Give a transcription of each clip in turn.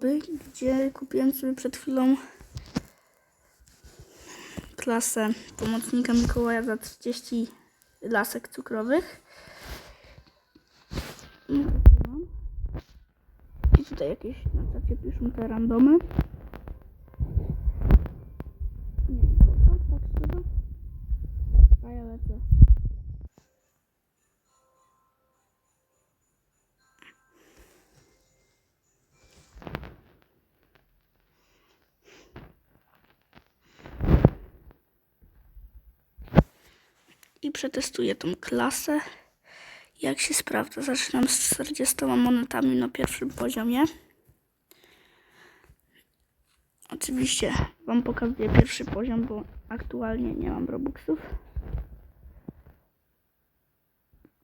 gdzie kupiłem sobie przed chwilą klasę pomocnika Mikołaja za 30 lasek cukrowych. I tutaj mam. I tutaj jakieś na czacie piszą te randomy. Przetestuję tą klasę. Jak się sprawdza? Zaczynam z 40 monetami na pierwszym poziomie. Oczywiście Wam pokazuję pierwszy poziom, bo aktualnie nie mam robuxów.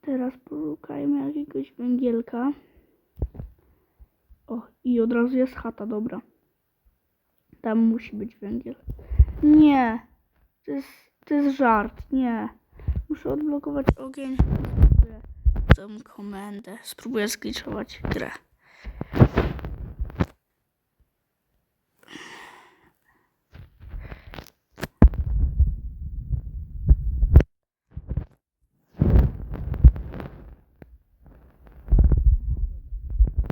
Teraz poszukajmy jakiegoś węgielka. O, i od razu jest chata, dobra. Tam musi być węgiel. Nie, to jest, to jest żart, nie. Muszę odblokować ogień. Spróbuję tą komendę. Spróbuję zgliczować grę.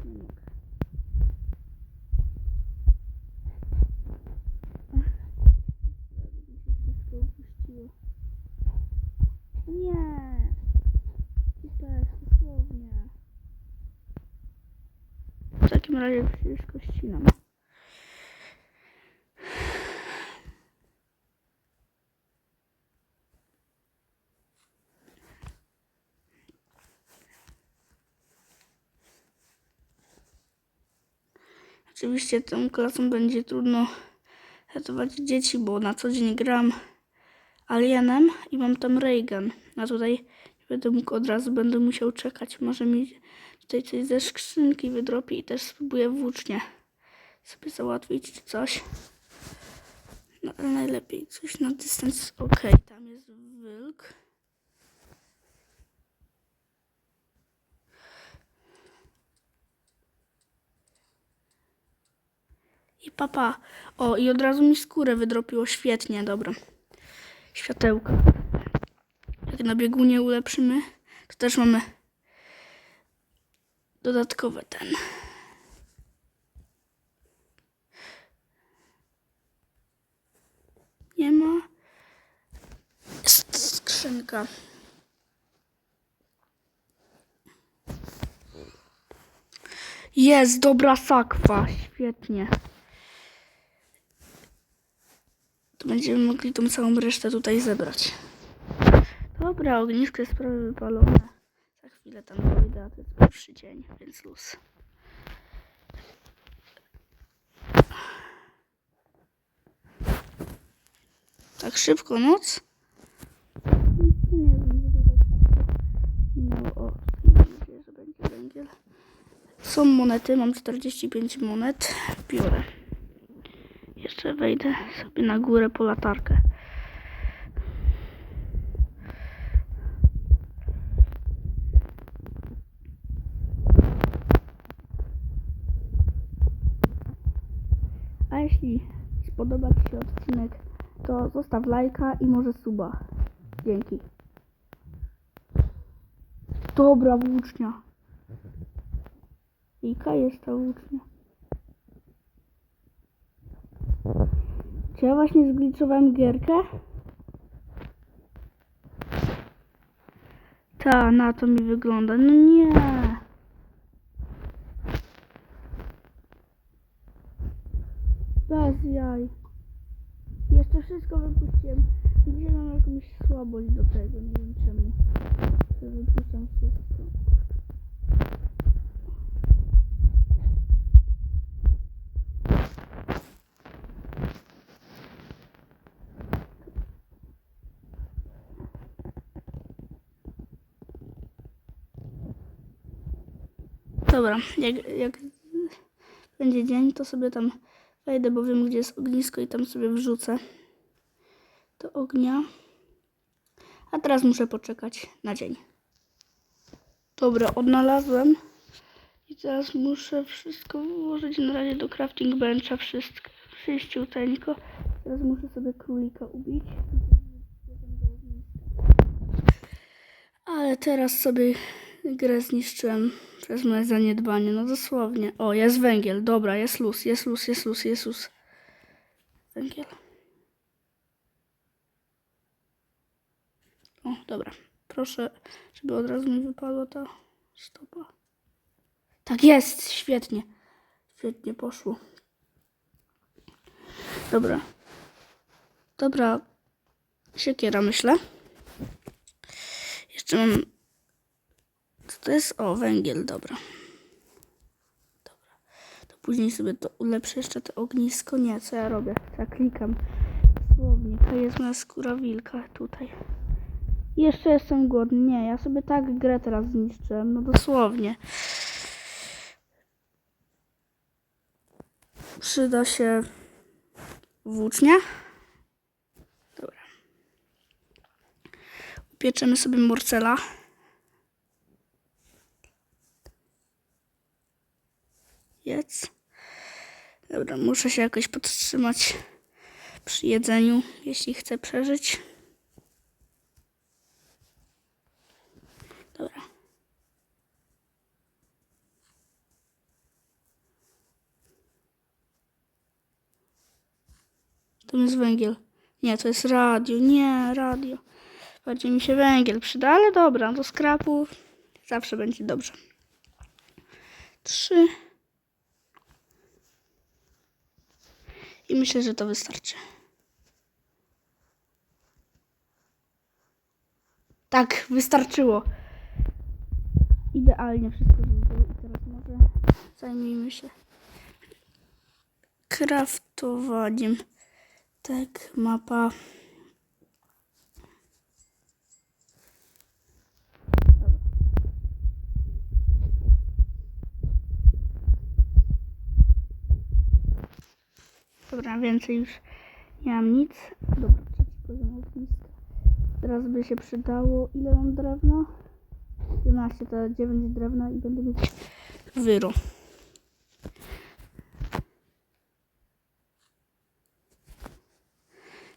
Nie mogę. Mi się wszystko opuściło. Nie. Super, dosłownie. Takim razie wszystko ścinam. Oczywiście tą klasą będzie trudno ratować dzieci, bo na co dzień gram Alienem i mam tam Reagan. A tutaj nie będę mógł od razu, będę musiał czekać. Może mi tutaj coś ze skrzynki wydropi i też spróbuję włócznie sobie załatwić czy coś. No ale najlepiej coś na dystans. Okej, tam jest wilk. I papa. O, i od razu mi skórę wydropiło. Świetnie, dobra. Światełko. Jak na biegunie ulepszymy, to też mamy dodatkowe ten. Nie ma. Jest skrzynka. Jest, dobra sakwa. Świetnie. To będziemy mogli tą całą resztę tutaj zebrać. Dobra, ognisko jest prawie wypalone. Chwilę tam dojdę, a to jest pierwszy dzień, więc luz. Tak szybko noc? Nie wiem, minęło. O, nadzieję, że będzie węgiel. Są monety, mam 45 monet. Biorę. Jeszcze wejdę sobie na górę po latarkę. A jeśli spodoba Ci się odcinek, to zostaw lajka i może suba. Dzięki. Dobra włócznia. Jaka jest ta włócznia? Czy ja właśnie zgliczowałem gierkę? Ta, na to mi wygląda. No nie. Bez jaj. Jeszcze wszystko wypuściłem. Gdzie mam jakąś słabość do tego, nie wiem czemu. To wypuszczam wszystko. Dobra, jak, jak będzie dzień, to sobie tam wejdę, bo wiem, gdzie jest ognisko i tam sobie wrzucę do ognia. A teraz muszę poczekać na dzień. Dobra, odnalazłem I teraz muszę wszystko włożyć na razie do crafting bencha, wszystko czyściuteńko. Teraz muszę sobie królika ubić. Ale teraz sobie grę zniszczyłem przez moje zaniedbanie, no dosłownie. O, jest węgiel, dobra, jest luz, jest luz, jest luz, jest luz. Węgiel. Dobra. Proszę, żeby od razu mi wypadła ta stopa. Tak jest, świetnie. Świetnie poszło. Dobra. Dobra. Siekiera, myślę. Jeszcze mam... Co to jest? O, węgiel, dobra. Dobra. To później sobie to ulepszę jeszcze to ognisko. Nie, co ja robię? Ja klikam. Słownie, to jest moja skóra wilka tutaj. Jeszcze jestem głodny. Nie, ja sobie tak grę teraz zniszczyłem. No dosłownie. Przyda się włócznia. Dobra. Upieczemy sobie morcela. Jedz. Dobra, muszę się jakoś podtrzymać przy jedzeniu, jeśli chcę przeżyć. Dobra. To jest węgiel. Nie, to jest radio. Nie, radio. Bardziej mi się węgiel przyda, ale dobra, do skrapów zawsze będzie dobrze. Trzy. I myślę, że to wystarczy. Tak, wystarczyło. Idealnie wszystko było. I teraz może zajmijmy się kraftowaniem. Tak, mapa. Dobra, więcej już nie mam nic. Dobra, trzeci poziom ogniska. Teraz by się przydało. Ile mam drewna? 11, to 9 drewna i będę mieć wyro.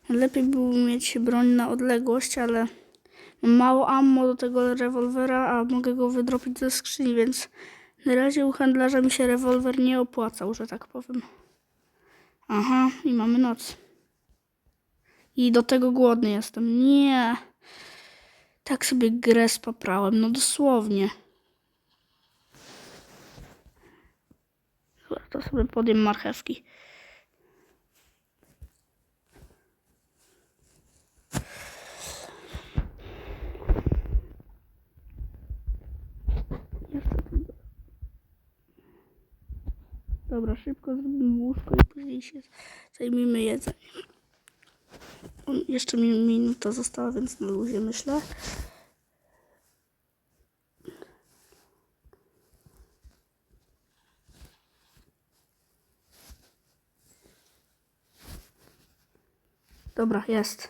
Lepiej byłoby mieć broń na odległość, ale mało ammo do tego rewolwera, a mogę go wydropić ze skrzyni, więc na razie u handlarza mi się rewolwer nie opłacał, że tak powiem. Aha, i mamy noc. I do tego głodny jestem. Nie. Tak sobie grę spaprałem, no dosłownie. Dobra, to sobie podjem marchewki. Dobra, szybko zrobimy łóżko i później się zajmijmy jedzeniem. Jeszcze mi minuta została, więc na luzie myślę. Dobra, jest.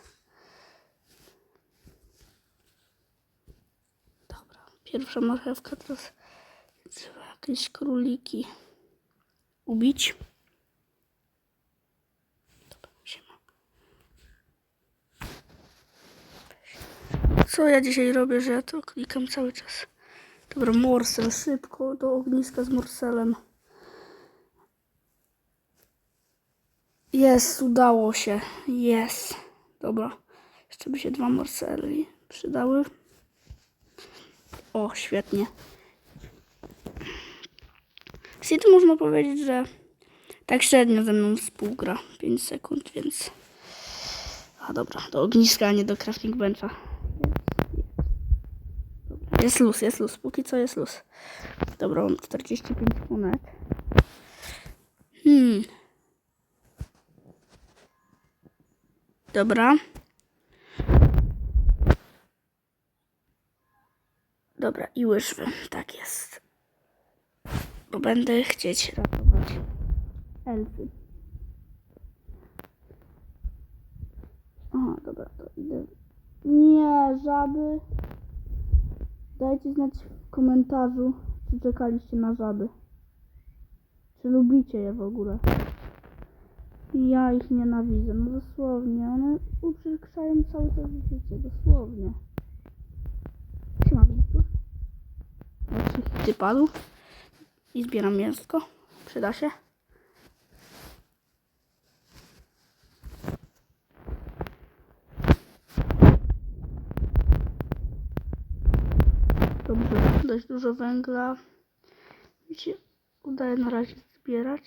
Dobra, pierwsza marchewka, teraz trzeba jakieś króliki ubić. Co ja dzisiaj robię, że ja to klikam cały czas. Dobra, morsel, szybko do ogniska z morselem. Jest, udało się. Jest. Dobra. Jeszcze by się dwa morseli przydały. O, świetnie. Sid można powiedzieć, że tak średnio ze mną współgra. 5 sekund, więc... A dobra, do ogniska, a nie do crafting bencha. Jest luz, jest luz. Póki co jest luz. Dobra, mam 45 monet. Hmm. Dobra. Dobra, i łyżwy. Tak jest. Bo będę chcieć ratować elfy. Aha, dobra, to idę. Nie, żaby. Dajcie znać w komentarzu, czy czekaliście na żaby. Czy lubicie je w ogóle? Ja ich nienawidzę, no dosłownie. One uprzykrzają całe to życie, dosłownie. Siema. Od hity padł. I zbieram mięsko. Przyda się. Dobrze, dość dużo węgla. Mi się udaje na razie zbierać.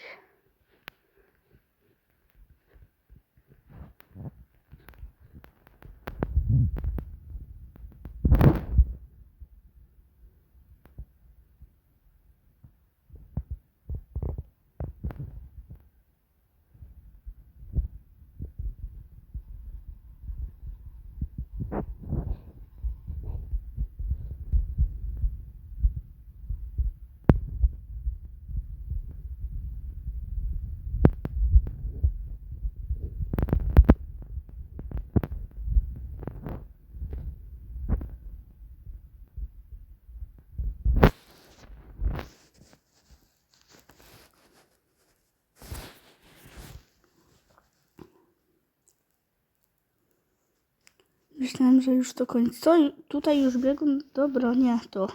Myślałem, że już to koniec. Co? Tutaj już biegun? Dobra, nie, to.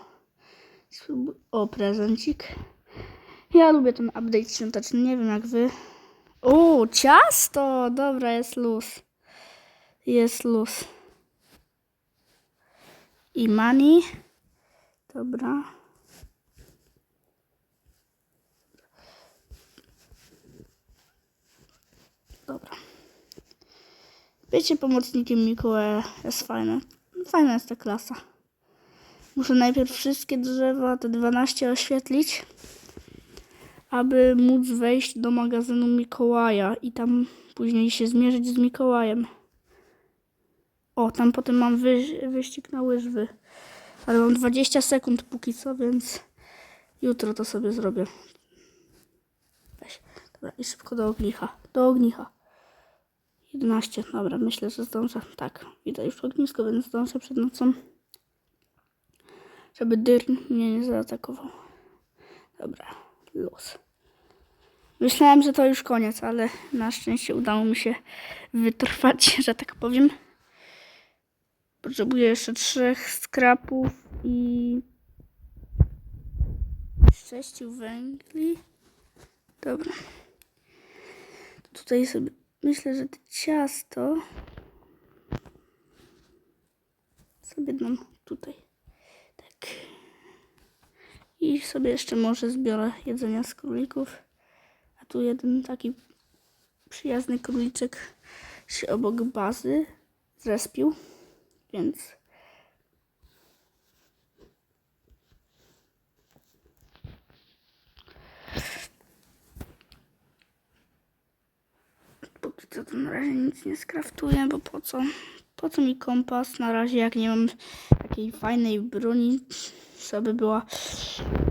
O, prezencik. Ja lubię ten update świąteczny, nie wiem jak wy. O, ciasto! Dobra, jest luz. Jest luz. I money. Dobra. Dobra. Bycie pomocnikiem Mikołaja jest fajne. Fajna jest ta klasa. Muszę najpierw wszystkie drzewa, te 12 oświetlić, aby móc wejść do magazynu Mikołaja i tam później się zmierzyć z Mikołajem. O, tam potem mam wy, wyścig na łyżwy. Ale mam 20 sekund póki co, więc jutro to sobie zrobię. Weź. Dobra, i szybko do ognicha. Do ognicha. 11. Dobra, myślę, że zdążę. Tak, widzę już ognisko, więc zdążę przed nocą. Żeby Dyrn mnie nie zaatakował. Dobra, luz. Myślałem, że to już koniec, ale na szczęście udało mi się wytrwać, że tak powiem. Potrzebuję jeszcze trzech skrapów i sześciu węgli. Dobra. Tutaj sobie myślę, że to ciasto sobie dam tutaj. Tak. I sobie jeszcze może zbiorę jedzenia z królików. A tu jeden taki przyjazny króliczek się obok bazy zrespił. Więc to na razie nic nie skraftuję, bo po co? Po co mi kompas na razie, jak nie mam takiej fajnej broni, co by była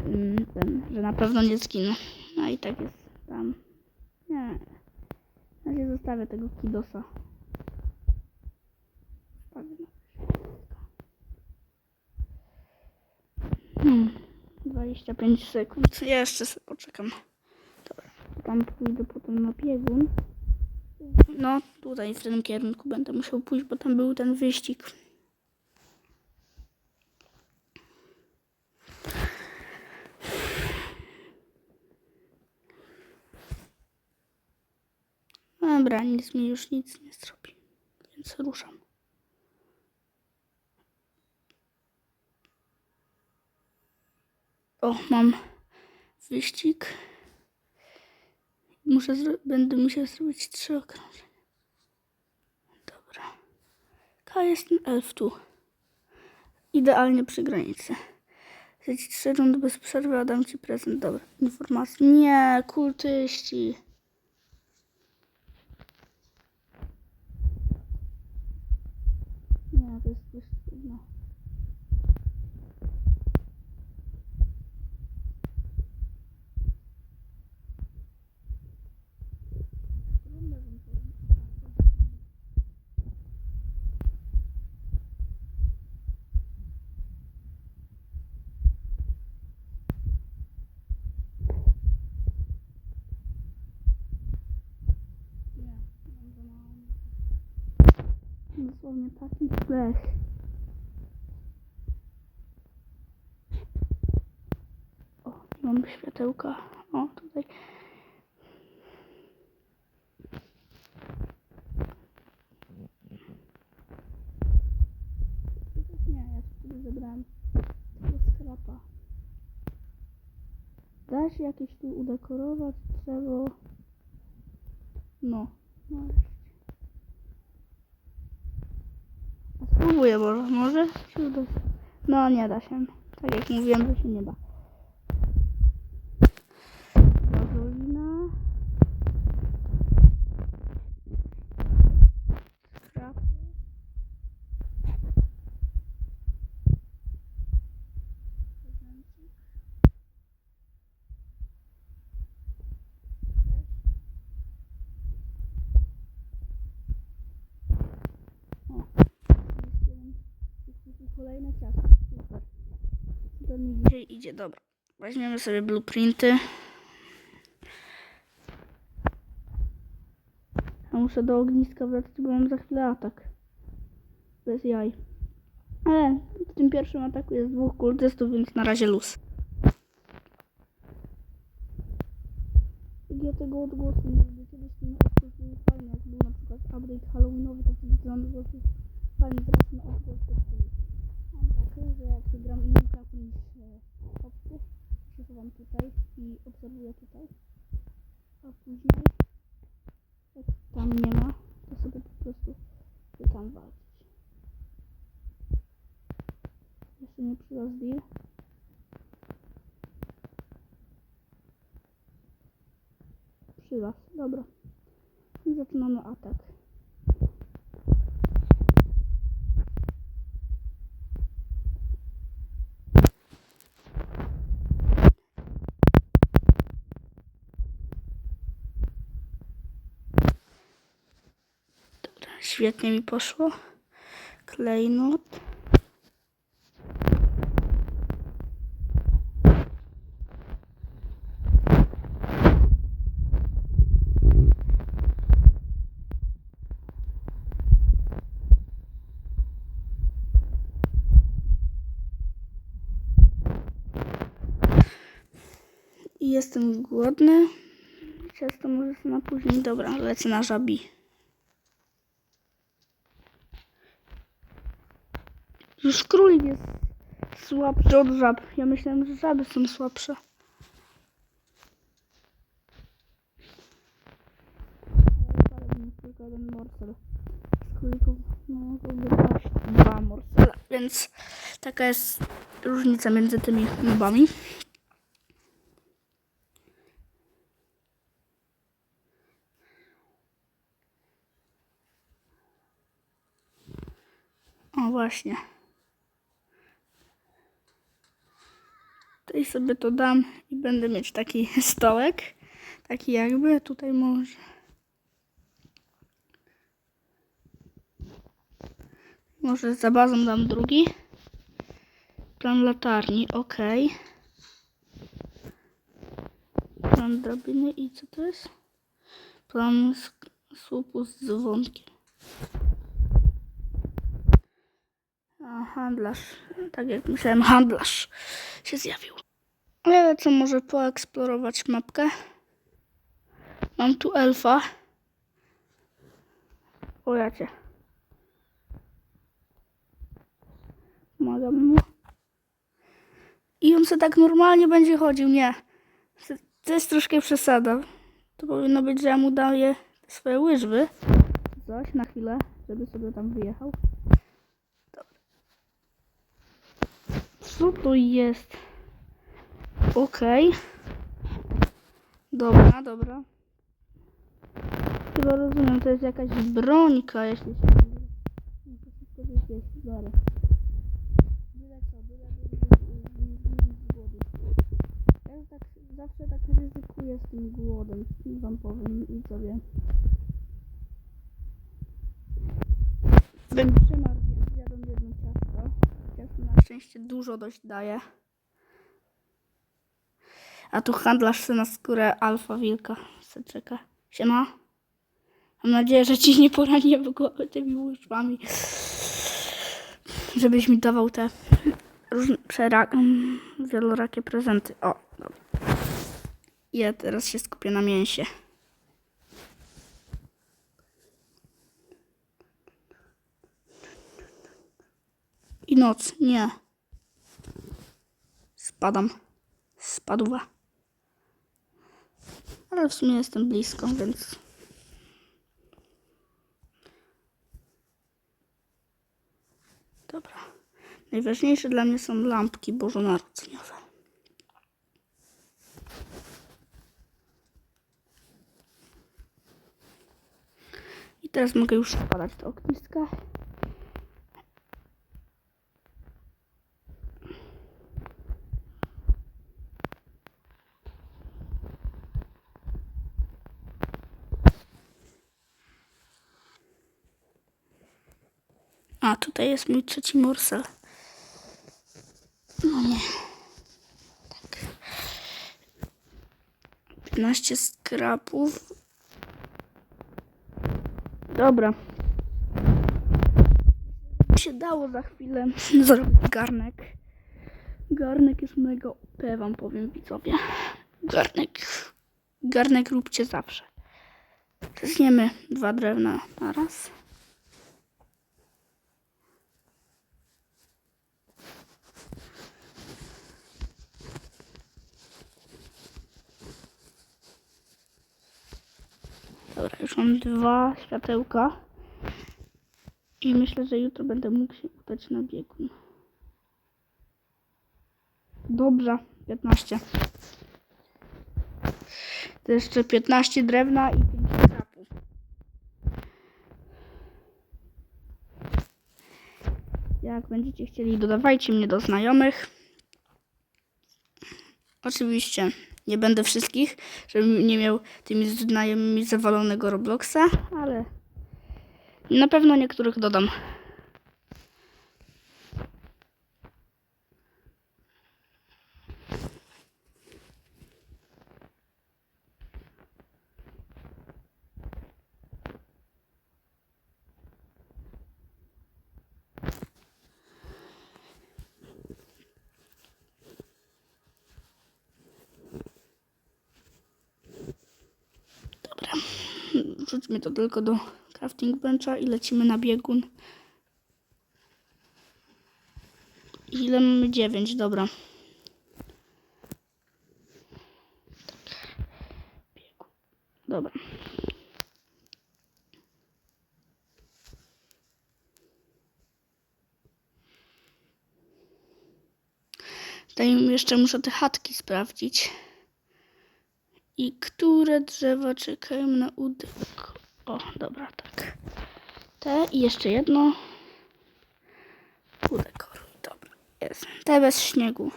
mm, ten, że na pewno nie zginę. No i tak jest tam. Nie. Na razie zostawię tego kidosa. Hmm, 25 sekund. Jeszcze sobie poczekam. Dobra, tam pójdę potem na biegun. No, tutaj w tym kierunku będę musiał pójść, bo tam był ten wyścig. Dobra, nic mi już nic nie zrobi, więc ruszam. O, mam wyścig. Muszę będę musiał zrobić trzy okrążenia. Dobra. K jest elf tu. Idealnie przy granicy. Zjedź trzy rundy bez przerwy, a dam ci prezent. Dobra, informacje. Nie, kultyści. Dosłownie taki pech. O, mam światełka. O, tutaj. Nie, ja sobie zebrałem tego skrapa. Da się jakieś tu udekorować drzewo? No, nareszcie. A spróbuję może, może się uda. No nie da się. Tak jak mówiłem, że się nie da. Gazolina. Skrapy. Prezencik. O, jest jeden. Jest tu kolejne ciasto. Super. Dzisiaj idzie, dobra. Weźmiemy sobie blueprinty. Ja muszę do ogniska wracać, bo mam za chwilę atak. Bez jaj. Ale w tym pierwszym ataku jest dwóch kultystów, więc na razie luz. Ja tego odgłosu nie lubię, kiedyś ten odgłos był fajny, jak był na przykład update halloweenowy, to wtedy ten odgłos jest fajny, teraz ten odgłos jest Takie, że jak się gram klasem niż e, obcy, się tutaj i obserwuję tutaj, a później jak tam nie ma, to sobie po prostu się tam walczyć. Jeszcze nie przyda zbir. Przyda, dobra. I zaczynamy atak. Dobra, świetnie mi poszło. Klejnot. Jestem głodny. Ciasto może na później. Dobra, lecę na żabi. Już królik jest słabszy od żab. Ja myślałem, że żaby są słabsze. Tylko jeden morsel. Z królików mogłoby paść dwa morsele, więc taka jest różnica między tymi nubami. O właśnie. Tutaj sobie to dam i będę mieć taki stołek. Taki jakby tutaj może. Może za bazą dam drugi. Plan latarni, ok. Plan drabiny i co to jest? Plan słupu z dzwonkiem. A, handlarz. Tak jak myślałem, handlarz się zjawił. Ale co, może poeksplorować mapkę? Mam tu elfa. O jacie. Pomagam mu. I on se tak normalnie będzie chodził. Nie. To jest troszkę przesada. To powinno być, że ja mu daję swoje łyżwy. Coś na chwilę, żeby sobie tam wyjechał. Co to jest? Okej. Dobra, dobra. Chyba rozumiem, to jest jakaś brońka, jeśli się dobra. Byle co, byle. Ja tak, zawsze tak ryzykuję z tym głodem, wam powiem i sobie. Przymarł, więc zjadłem jedno ciasto. Ciasto na szczęście dużo dość daje. A tu handlarz se na skórę alfa wilka se czeka. Siema. Mam nadzieję, że ci nie poranię w głowę tymi łyżwami. Żebyś mi dawał te różne, przera- mm, wielorakie prezenty. O, dobra. Ja teraz się skupię na mięsie. I noc, nie. Spadam. Spadła. Ale w sumie jestem blisko, więc... Dobra. Najważniejsze dla mnie są lampki bożonarodzeniowe. I teraz mogę już wpadać do ogniska. A, tutaj jest mój trzeci morsel. No nie. Tak. 15 skrapów. Dobra. Się dało za chwilę zrobić garnek. Garnek jest mega OP, wam powiem widzowie. Garnek. Garnek róbcie zawsze. Zniemy dwa drewna na raz. Dobra, już mam dwa światełka. I myślę, że jutro będę mógł się udać na biegun. Dobrze, 15. To jeszcze 15 drewna i 5 krapów. Jak będziecie chcieli, dodawajcie mnie do znajomych. Oczywiście nie będę wszystkich, żebym nie miał tymi znajomymi zawalonego Robloxa, ale na pewno niektórych dodam. Dobra. Rzućmy to tylko do crafting bencha i lecimy na biegun. Ile mamy? 9, dobra. Dobra. Tutaj jeszcze muszę te chatki sprawdzić. I które drzewa czekają na udek? O, dobra, tak. Te i jeszcze jedno. Udekoruj, dobra, jest. Te bez śniegu.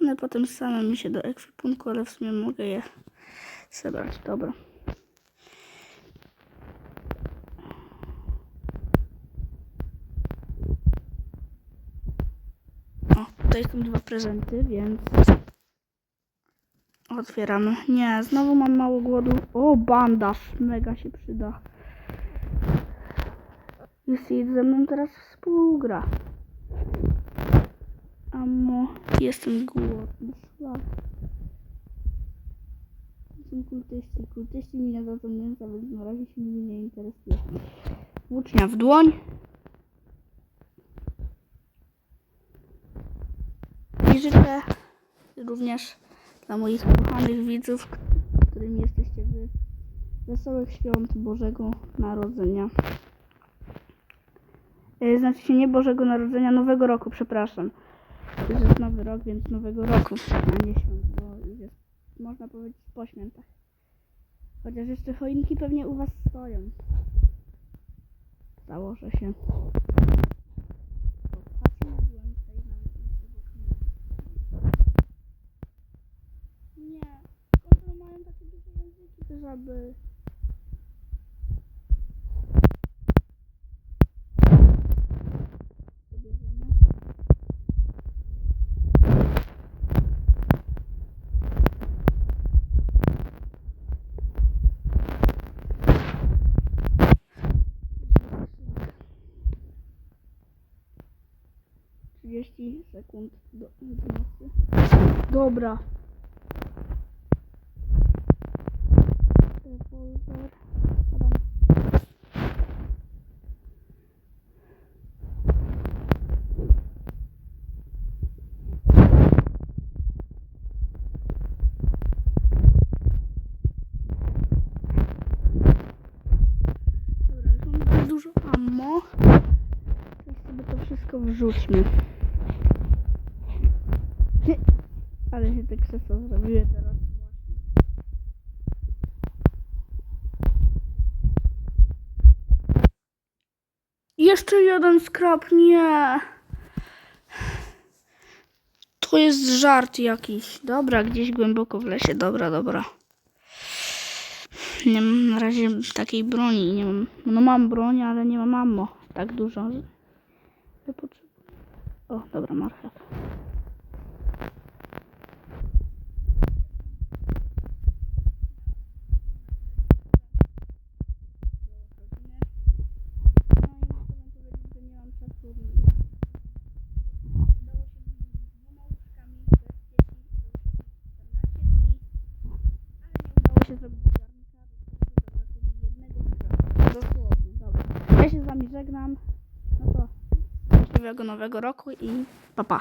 One potem same mi się do ekwipunku, ale w sumie mogę je zebrać, dobra. O, tutaj są dwa prezenty, więc Otwieramy. Nie, znowu mam mało głodu. O, bandaż. Mega się przyda. Seed ze mną teraz współgra. Amo, jestem głodny. Szlak. Są kultyści. Kultyści mi nie dadzą mięsa, więc na razie się nimi nie interesuje. Włócznia w dłoń. I życzę również dla moich kochanych widzów, którymi jesteście wy. Wesołych świąt Bożego Narodzenia. E, Znaczy się nie Bożego Narodzenia, Nowego Roku, przepraszam. Już jest Nowy Rok, więc Nowego Roku, a nie świąt, bo jest, można powiedzieć, po świętach. Chociaż jeszcze choinki pewnie u was stoją. Założę się. aby sekund do, nocy. Dobra. Nie. Ale się te krzesła zrobiły teraz. Jeszcze jeden skrap, nie. To jest żart jakiś. Dobra, gdzieś głęboko w lesie. Dobra, dobra. Nie mam na razie takiej broni. Nie mam. No mam broń, ale nie mam ammo. Tak dużo. że-. O, dobra, marchew. No i muszę wam powiedzieć, że nie mam czasu. Udało się mi dwoma łóżkami bez dzieci. To już 14 dni. Ale nie udało się zrobić garnka, do którego zabrakło mi jednego skrapa. Dosłownie, dobra. Szczęśliwego nowego roku i pa pa.